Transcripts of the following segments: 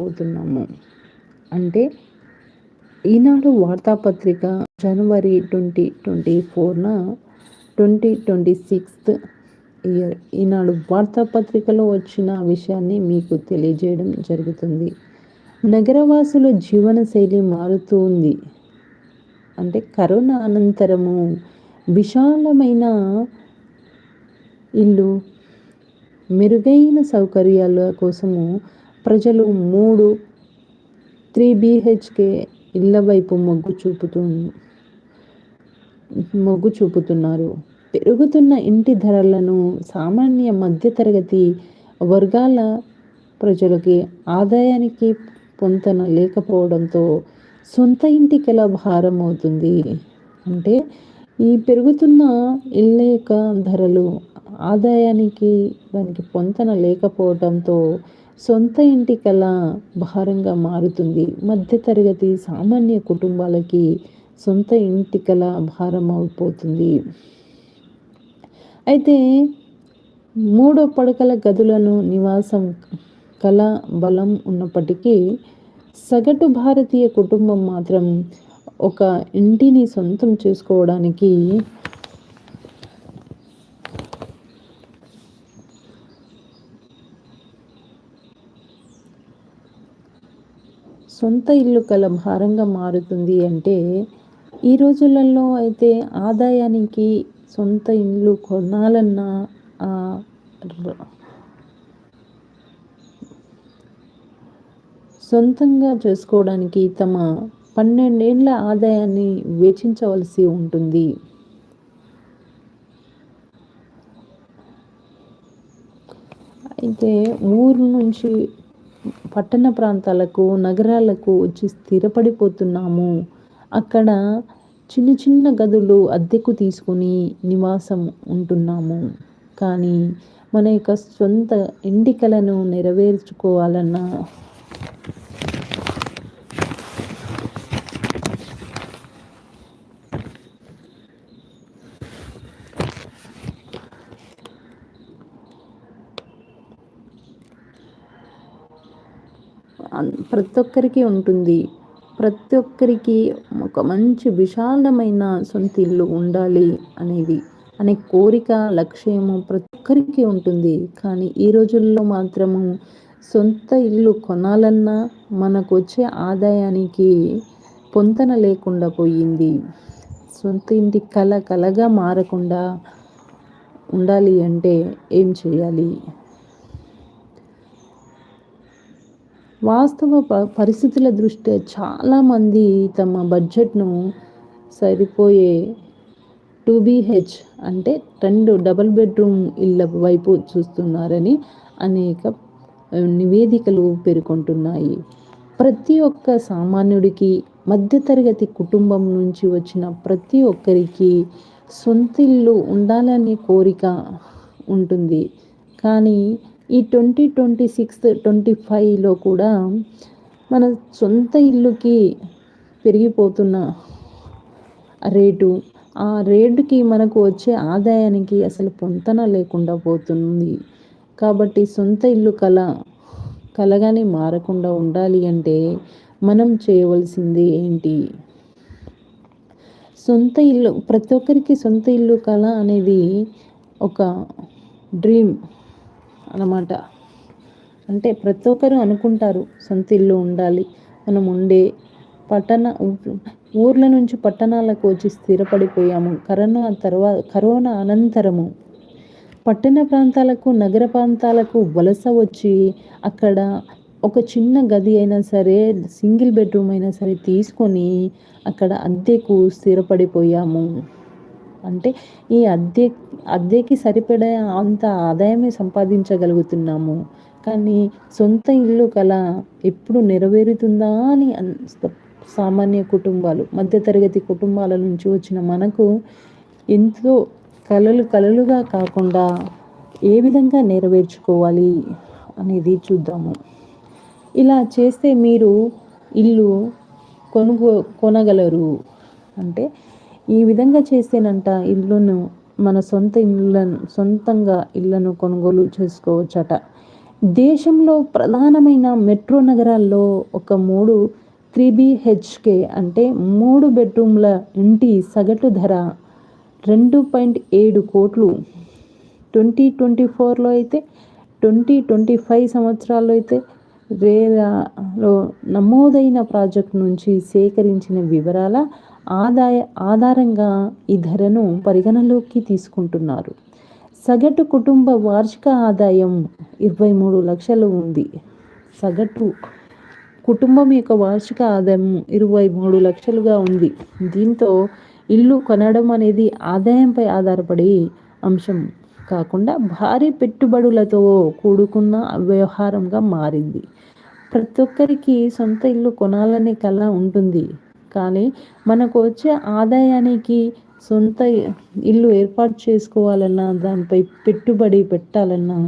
అవుతున్నాము అంటే ఈనాడు వార్తాపత్రిక జనవరి twenty twenty ఫోర్న twenty twenty sixth year Eenadu వార్తాపత్రికలో వచ్చిన విషయాన్ని మీకు తెలియజేయడం జరుగుతుంది. నగరవాసుల జీవనశైలి మారుతూ ఉంది. అంటే కరోనా అనంతరము విశాలమైన ఇల్లు మెరుగైన సౌకర్యాల కోసము ప్రజలు మూడు త్రీ బీహెచ్కే ఇళ్ళ వైపు మొగ్గు చూపుతూ మొగ్గు చూపుతున్నారు. పెరుగుతున్న ఇంటి ధరలను సామాన్య మధ్యతరగతి వర్గాల ప్రజలకి ఆదాయానికి పొంతన లేకపోవడంతో సొంత ఇంటికెలా భారం అవుతుంది? అంటే ఈ పెరుగుతున్న ఇళ్ళ యొక్క ధరలు ఆదాయానికి దానికి పొంతన లేకపోవడంతో సొంత ఇంటి కళ భారంగా మారుతుంది. మధ్యతరగతి సామాన్య కుటుంబాలకి సొంత ఇంటి కళ భారం అయిపోతుంది అయితే మూడో పడకల గదులను నివాసం కళ బలం ఉన్నప్పటికీ సగటు భారతీయ కుటుంబం మాత్రం ఒక ఇంటిని సొంతం చేసుకోవడానికి సొంత ఇల్లు కల భారంగా మారుతుంది అంటే ఈ రోజులలో అయితే ఆదాయానికి సొంత ఇల్లు కొనాలన్నా సొంతంగా చేసుకోవడానికి తమ పన్నెండేళ్ళ ఆదాయాన్ని వెచ్చించవలసి ఉంటుంది. అయితే ఊరు నుంచి పట్టణ ప్రాంతాలకు నగరాలకు వచ్చి స్థిరపడిపోతున్నాము. అక్కడ చిన్న చిన్న గదులు అద్దెకు తీసుకొని నివాసం ఉంటున్నాము. కానీ మన యొక్క సొంత ఎండికలను నెరవేర్చుకోవాలన్న ప్రతి ఒక్కరికి ఉంటుంది. ప్రతి ఒక్కరికి ఒక మంచి విశాలమైన సొంత ఇల్లు ఉండాలి అనేది అనే కోరిక లక్ష్యము ప్రతి ఒక్కరికి ఉంటుంది. కానీ ఈ రోజుల్లో మాత్రము సొంత ఇల్లు కొనాలన్నా మనకు వచ్చే ఆదాయానికి పొంతన లేకుండా పోయింది. సొంత ఇంటి కళ కలగా మారకుండా ఉండాలి అంటే ఏం చేయాలి? వాస్తవ ప పరిస్థితుల దృష్ట్యా చాలామంది తమ బడ్జెట్ను సరిపోయే టూ బీహెచ్ అంటే రెండు డబల్ బెడ్రూమ్ ఇళ్ళ వైపు చూస్తున్నారని అనేక నివేదికలు పేర్కొంటున్నాయి. ప్రతి ఒక్క సామాన్యుడికి మధ్యతరగతి కుటుంబం నుంచి వచ్చిన ప్రతి ఒక్కరికి సొంత ఇల్లు ఉండాలనే కోరిక ఉంటుంది. కానీ ఈ ట్వంటీ ట్వంటీ సిక్స్త్ ట్వంటీ ఫైవ్లో కూడా మన సొంత ఇల్లుకి పెరిగిపోతున్న రేటు ఆ రేటుకి మనకు వచ్చే ఆదాయానికి అసలు పొంతన లేకుండా పోతుంది. కాబట్టి సొంత ఇల్లు కళ కలగానే మారకుండా ఉండాలి అంటే మనం చేయవలసింది ఏంటి? సొంత ఇల్లు ప్రతి ఒక్కరికి సొంత ఇల్లు కళ అనేది ఒక డ్రీమ్. అన్నమాట. అంటే ప్రతి ఒక్కరు అనుకుంటారు సొంత ఇల్లు ఉండాలి మనం ఉండే పట్టణ ఊర్ల నుంచి పట్టణాలకు వచ్చి స్థిరపడిపోయాము. కరోనా తర్వాత కరోనా అనంతరము పట్టణ ప్రాంతాలకు నగర ప్రాంతాలకు వలస వచ్చి అక్కడ ఒక చిన్న గది అయినా సరే సింగిల్ బెడ్రూమ్ అయినా సరే తీసుకొని అక్కడ అద్దెకు స్థిరపడిపోయాము. అంటే ఈ అద్దె అద్దెకి సరిపడే అంత ఆదాయమే సంపాదించగలుగుతున్నాము. కానీ సొంత ఇల్లు కల ఎప్పుడు నెరవేరుతుందా అని సామాన్య కుటుంబాలు మధ్యతరగతి కుటుంబాల నుంచి వచ్చిన మనకు ఎంతో కలలు కలలుగా కాకుండా ఏ విధంగా నెరవేర్చుకోవాలి అనేది చూద్దాము. ఇలా చేస్తే మీరు ఇల్లు కొనుగో కొనగలరు. అంటే ఈ విధంగా చేస్తేనంట ఇల్లును మన సొంత ఇళ్ళను సొంతంగా ఇళ్ళను కొనుగోలు చేసుకోవచ్చట. దేశంలో ప్రధానమైన మెట్రో నగరాల్లో ఒక మూడు త్రీ బిహెచ్కే అంటే మూడు బెడ్రూమ్ల ఇంటి సగటు ధర రెండు పాయింట్ ఏడు కోట్లు. ట్వంటీ ట్వంటీ ఫోర్లో అయితే ట్వంటీ ట్వంటీ ఫైవ్ సంవత్సరాల్లో అయితే రేరాలో నమోదైన ప్రాజెక్టు నుంచి సేకరించిన వివరాల ఆదాయ ఆధారంగా ఈ ధరను పరిగణలోకి తీసుకుంటున్నారు. సగటు కుటుంబ వార్షిక ఆదాయం ఇరవై మూడు లక్షలు ఉంది. సగటు కుటుంబం యొక్క వార్షిక ఆదాయం ఇరవై మూడు లక్షలుగా ఉంది. దీంతో ఇల్లు కొనడం అనేది ఆదాయంపై ఆధారపడి అంశం కాకుండా భారీ పెట్టుబడులతో కూడుకున్న వ్యవహారంగా మారింది. ప్రతి ఒక్కరికి సొంత ఇల్లు కొనాలనే కళ ఉంటుంది. కానీ మనకు వచ్చే ఆదాయానికి సొంత ఇల్లు ఏర్పాటు చేసుకోవాలన్నా దానిపై పెట్టుబడి పెట్టాలన్నా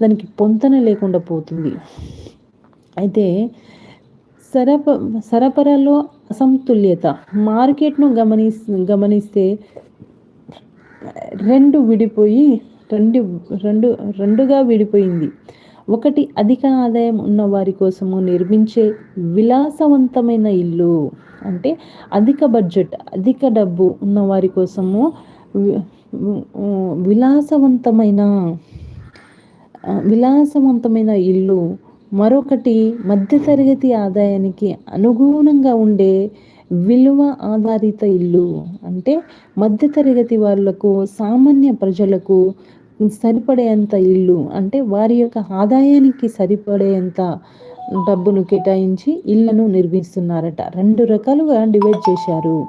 దానికి పొంతన లేకుండా పోతుంది. అయితే సరఫ సరఫరాలో అసమతుల్యత మార్కెట్ను గమని గమనిస్తే రెండు విడిపోయి రెండు రెండు రెండుగా విడిపోయింది. ఒకటి అధిక ఆదాయం ఉన్న వారి కోసము నిర్మించే విలాసవంతమైన ఇల్లు. అంటే అధిక బడ్జెట్ అధిక డబ్బు ఉన్న వారి కోసము విలాసవంతమైన విలాసవంతమైన ఇల్లు మరొకటి మధ్యతరగతి ఆదాయానికి అనుగుణంగా ఉండే విలువ ఆధారిత ఇల్లు. అంటే మధ్యతరగతి వాళ్ళకు సామాన్య ప్రజలకు సరిపడేంత ఇల్లు. అంటే వారి యొక్క ఆదాయానికి సరిపడేంత డబ్బును కేటాయించి ఇళ్ళను నిర్మిస్తున్నారట. రెండు రకాలుగా డివైడ్ చేశారు.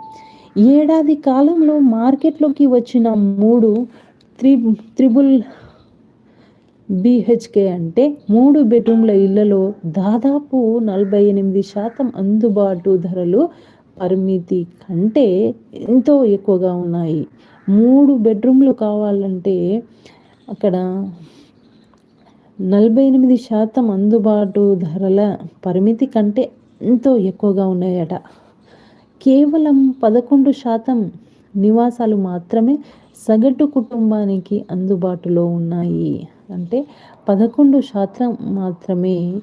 ఏడాది కాలంలో మార్కెట్లోకి వచ్చిన మూడు త్రి త్రిబుల్ బిహెచ్కే అంటే మూడు బెడ్రూమ్ల ఇళ్ళలో దాదాపు నలభై ఎనిమిది శాతం అందుబాటు ధరలు పరిమితి కంటే ఎంతో ఎక్కువగా ఉన్నాయి. మూడు బెడ్రూమ్లు కావాలంటే అక్కడ నలభై ఎనిమిది శాతం అందుబాటు ధరల పరిమితి కంటే ఎంతో ఎక్కువగా ఉన్నాయట. కేవలం పదకొండు శాతం నివాసాలు మాత్రమే సగటు కుటుంబానికి అందుబాటులో ఉన్నాయి. అంటే పదకొండు శాతం మాత్రమే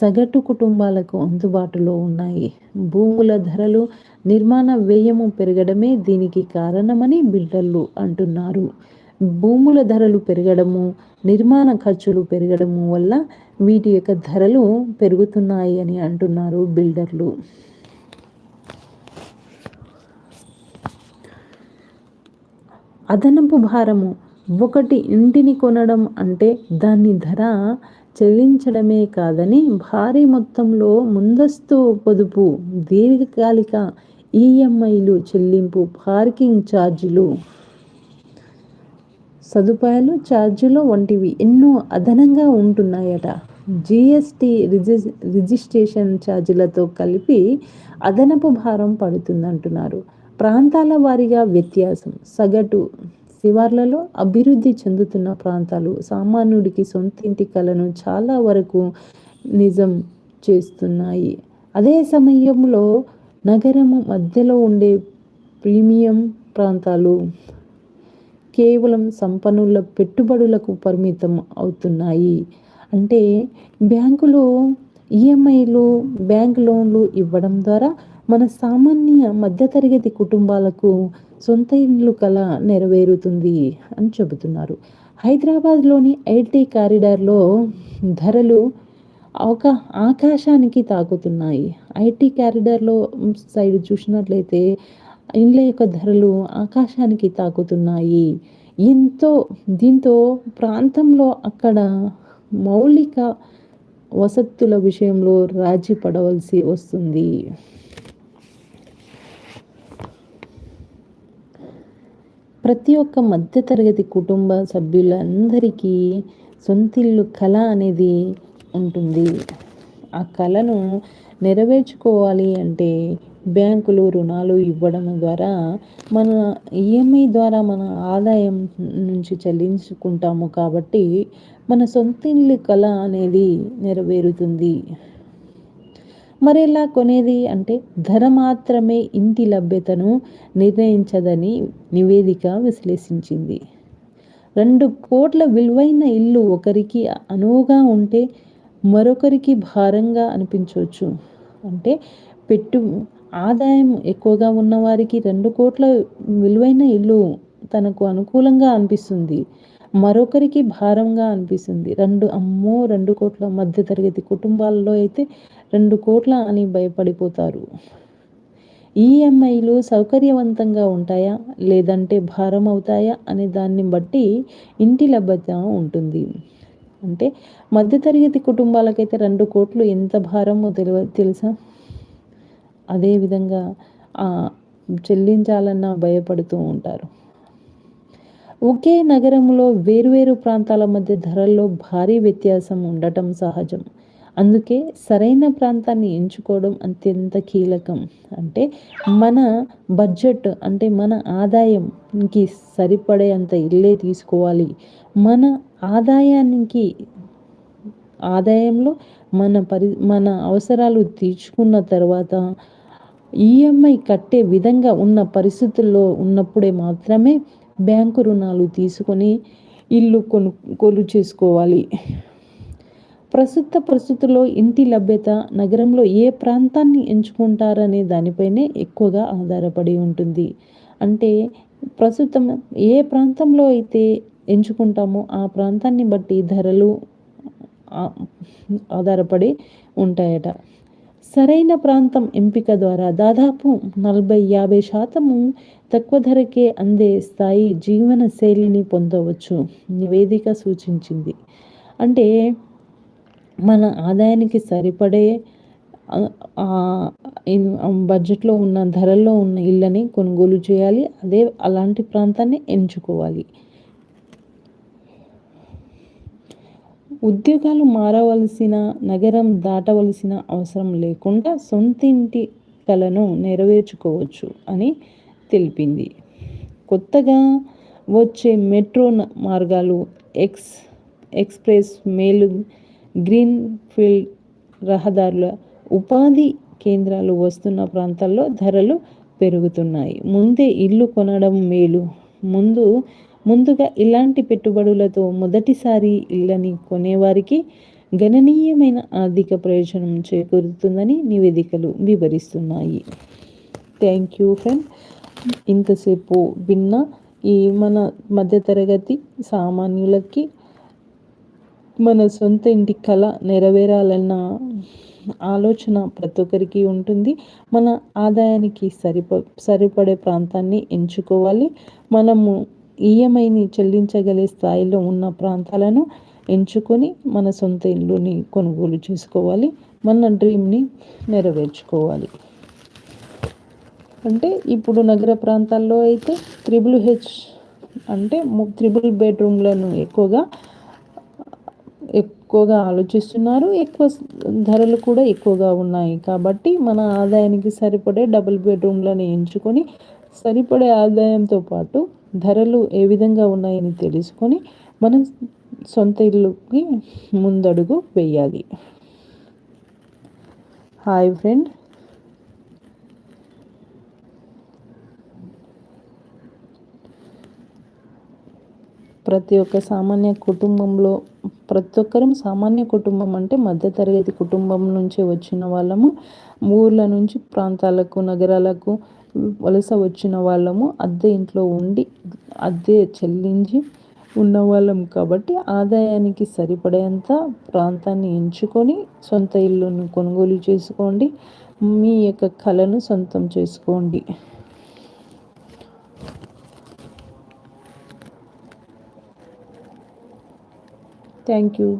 సగటు కుటుంబాలకు అందుబాటులో ఉన్నాయి. భూముల ధరలు నిర్మాణ వ్యయము పెరగడమే దీనికి కారణమని బిల్డర్లు అంటున్నారు. భూముల ధరలు పెరగడము నిర్మాణ ఖర్చులు పెరగడము వల్ల వీటి యొక్క ధరలు పెరుగుతున్నాయి అని అంటున్నారు బిల్డర్లు. అదనపు భారము ఒకటి ఇంటిని కొనడం అంటే దాని ధర చెల్లించడమే కాదని భారీ మొత్తంలో ముందస్తు పొదుపు దీర్ఘకాలిక ఈఎంఐలు చెల్లింపు పార్కింగ్ ఛార్జీలు సదుపాయాలు ఛార్జీలు వంటివి ఎన్నో అదనంగా ఉంటున్నాయట. జిఎస్టి రిజి రిజిస్ట్రేషన్ ఛార్జీలతో కలిపి అదనపు భారం పడుతుందంటున్నారు. ప్రాంతాల వారీగా వ్యత్యాసం. సగటు శివార్లలో అభివృద్ధి చెందుతున్న ప్రాంతాలు సామాన్యుడికి సొంత ఇంటి కళను చాలా వరకు నిజం చేస్తున్నాయి. అదే సమయంలో నగరము మధ్యలో ఉండే ప్రీమియం ప్రాంతాలు కేవలం సంపన్నుల పెట్టుబడులకు పరిమితం అవుతున్నాయి. అంటే బ్యాంకులు ఈఎంఐలు బ్యాంక్ లోన్లు ఇవ్వడం ద్వారా మన సామాన్య మధ్యతరగతి కుటుంబాలకు సొంత ఇల్లు కళ నెరవేరుతుంది అని చెబుతున్నారు. హైదరాబాద్లోని ఐటీ కారిడార్లో ధరలు ఒక ఆకాశానికి తాకుతున్నాయి. ఐటీ కారిడార్లో సైడ్ చూసినట్లయితే ఇండ్ల యొక్క ధరలు ఆకాశానికి తాకుతున్నాయి. ఎంతో దీంతో ప్రాంతంలో అక్కడ మౌలిక వసతుల విషయంలో రాజీ పడవలసి వస్తుంది. ప్రతి ఒక్క మధ్యతరగతి కుటుంబ సభ్యులందరికీ సొంతిల్లు కళ అనేది ఉంటుంది. ఆ కళను నెరవేర్చుకోవాలి అంటే బ్యాంకులు రుణాలు ఇవ్వడం ద్వారా మన ఈఎంఐ ద్వారా మన ఆదాయం నుంచి చెల్లించుకుంటాము కాబట్టి మన సొంత ఇల్లు కళ అనేది నెరవేరుతుంది. మరి ఎలా కొనేది అంటే ధర మాత్రమే ఇంటి లభ్యతను నిర్ణయించదని నివేదిక విశ్లేషించింది. రెండు కోట్ల విలువైన ఇల్లు ఒకరికి అనువుగా ఉంటే మరొకరికి భారంగా అనిపించవచ్చు. అంటే పెట్టు ఆదాయం ఎక్కువగా ఉన్నవారికి రెండు కోట్ల విలువైన ఇల్లు తనకు అనుకూలంగా అనిపిస్తుంది. మరొకరికి భారంగా అనిపిస్తుంది. రెండు అమ్మో రెండు కోట్ల మధ్యతరగతి కుటుంబాల్లో అయితే రెండు కోట్ల అని భయపడిపోతారు. ఈఎంఐలు సౌకర్యవంతంగా ఉంటాయా? లేదంటే భారం అవుతాయా? అనే దాన్ని బట్టి ఇంటి లభ్యత ఉంటుంది. అంటే మధ్యతరగతి కుటుంబాలకైతే రెండు కోట్లు ఎంత భారమో తెలివ తెలుసా? అదేవిధంగా చెల్లించాలన్నా భయపడుతూ ఉంటారు. ఒకే నగరంలో వేరువేరు ప్రాంతాల మధ్య ధరల్లో భారీ వ్యత్యాసం ఉండటం సహజం. అందుకే సరైన ప్రాంతాన్ని ఎంచుకోవడం అత్యంత కీలకం. అంటే మన బడ్జెట్ అంటే మన ఆదాయంకి సరిపడే అంత ఇల్లే తీసుకోవాలి. మన ఆదాయానికి ఆదాయంలో మన పరి మన అవసరాలు తీర్చుకున్న తర్వాత ఈఎంఐ కట్టే విధంగా ఉన్న పరిస్థితుల్లో ఉన్నప్పుడే మాత్రమే బ్యాంకు రుణాలు తీసుకొని ఇల్లు కొనుగోలు చేసుకోవాలి. ప్రస్తుత పరిస్థితుల్లో ఇంటి లభ్యత నగరంలో ఏ ప్రాంతాన్ని ఎంచుకుంటారనే దానిపైనే ఎక్కువగా ఆధారపడి ఉంటుంది. అంటే ప్రస్తుతం ఏ ప్రాంతంలో అయితే ఎంచుకుంటామో ఆ ప్రాంతాన్ని బట్టి ధరలు ఆధారపడి ఉంటాయట. సరైన ప్రాంతం ఎంపిక ద్వారా దాదాపు నలభై యాభై శాతము తక్కువ ధరకే అందే స్థాయి జీవన శైలిని పొందవచ్చు నివేదిక సూచించింది. అంటే మన ఆదాయానికి సరిపడే బడ్జెట్లో ఉన్న ధరల్లో ఉన్న ఇళ్ళని కొనుగోలు చేయాలి అదే అలాంటి ప్రాంతాన్ని ఎంచుకోవాలి. ఉద్యోగాలు మారవలసిన నగరం దాటవలసిన అవసరం లేకుండా సొంతింటి కలను నెరవేర్చుకోవచ్చు అని తెలిపింది. కొత్తగా వచ్చే మెట్రో మార్గాలు ఎక్స్ ఎక్స్ప్రెస్ మేలు గ్రీన్ ఫీల్డ్ రహదారుల ఉపాధి కేంద్రాలు వస్తున్న ప్రాంతాల్లో ధరలు పెరుగుతున్నాయి. ముందే ఇల్లు కొనడం మేలు. ముందు ముందుగా ఇలాంటి పెట్టుబడులతో మొదటిసారి ఇళ్ళని కొనేవారికి గణనీయమైన ఆర్థిక ప్రయోజనం చేకూరుతుందని నివేదికలు వివరిస్తున్నాయి. Thank you friend. ఇంతసేపు విన్న ఈ మన మధ్యతరగతి సామాన్యులకి మన సొంత ఇంటి కళ నెరవేరాలన్న ఆలోచన ప్రతి ఒక్కరికి ఉంటుంది. మన ఆదాయానికి సరిప సరిపడే ప్రాంతాన్ని ఎంచుకోవాలి. మనము ఈఎంఐని చెల్లించగలిగే స్థాయిలో ఉన్న ప్రాంతాలను ఎంచుకొని మన సొంత ఇల్లుని కొనుగోలు చేసుకోవాలి మన డ్రీమ్ని నెరవేర్చుకోవాలి. అంటే ఇప్పుడు నగర ప్రాంతాల్లో అయితే త్రిబుల్ హెచ్ అంటే త్రిబుల్ బెడ్రూమ్లను ఎక్కువగా ఎక్కువగా ఆలోచిస్తున్నారు. ఎక్కువ ధరలు కూడా ఎక్కువగా ఉన్నాయి. కాబట్టి మన ఆదాయానికి సరిపడే డబుల్ బెడ్రూమ్లను ఎంచుకొని సరిపడే ఆదాయంతో పాటు ధరలు ఏ విధంగా ఉన్నాయని తెలుసుకొని మనం సొంత ఇల్లుకి ముందడుగు వేయాలి. Hi friend. ప్రతి ఒక్క సామాన్య కుటుంబంలో ప్రతి ఒక్కరం సామాన్య కుటుంబం అంటే మధ్యతరగతి కుటుంబం నుంచి వచ్చిన వాళ్ళము. ఊర్ల నుంచి ప్రాంతాలకు నగరాలకు వలస వచ్చిన వాళ్ళము అద్దె ఇంట్లో ఉండి అద్దె చెల్లించి ఉన్నవాళ్ళం కాబట్టి ఆదాయానికి సరిపడేంత ప్రాంతాన్ని ఎంచుకొని సొంత ఇల్లును కొనుగోలు చేసుకోండి. మీ యొక్క కళను సొంతం చేసుకోండి. Thank you